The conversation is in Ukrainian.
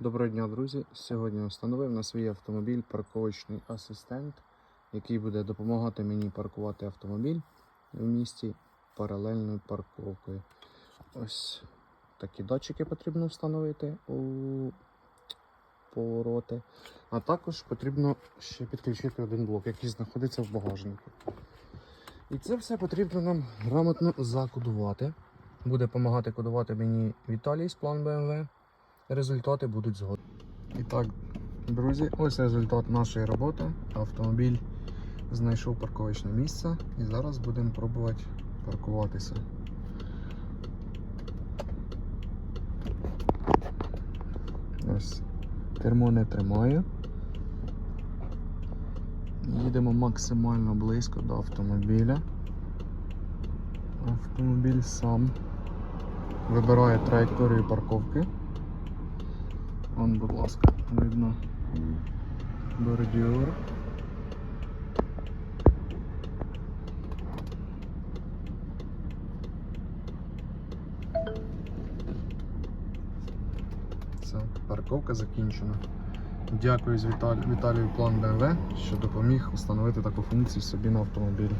Доброго дня, друзі! Сьогодні встановив на свій автомобіль парковочний асистент, який буде допомагати мені паркувати автомобіль в місті паралельною парковкою. Ось такі датчики потрібно встановити у повороти. А також потрібно ще підключити один блок, який знаходиться в багажнику. І це все потрібно нам грамотно закодувати. Буде допомагати кодувати мені Віталій з план BMW. Результати будуть згодом. І так, друзі, ось результат нашої роботи. Автомобіль знайшов парковочне місце і зараз будемо пробувати паркуватися. Ось кермо не тримає. Їдемо максимально близько до автомобіля. Автомобіль сам вибирає траєкторію парковки. Вон, будь ласка, видно бордюр. Все, парковка закінчена. Дякую Віталію План БМВ, що допоміг встановити таку функцію собі на автомобілі.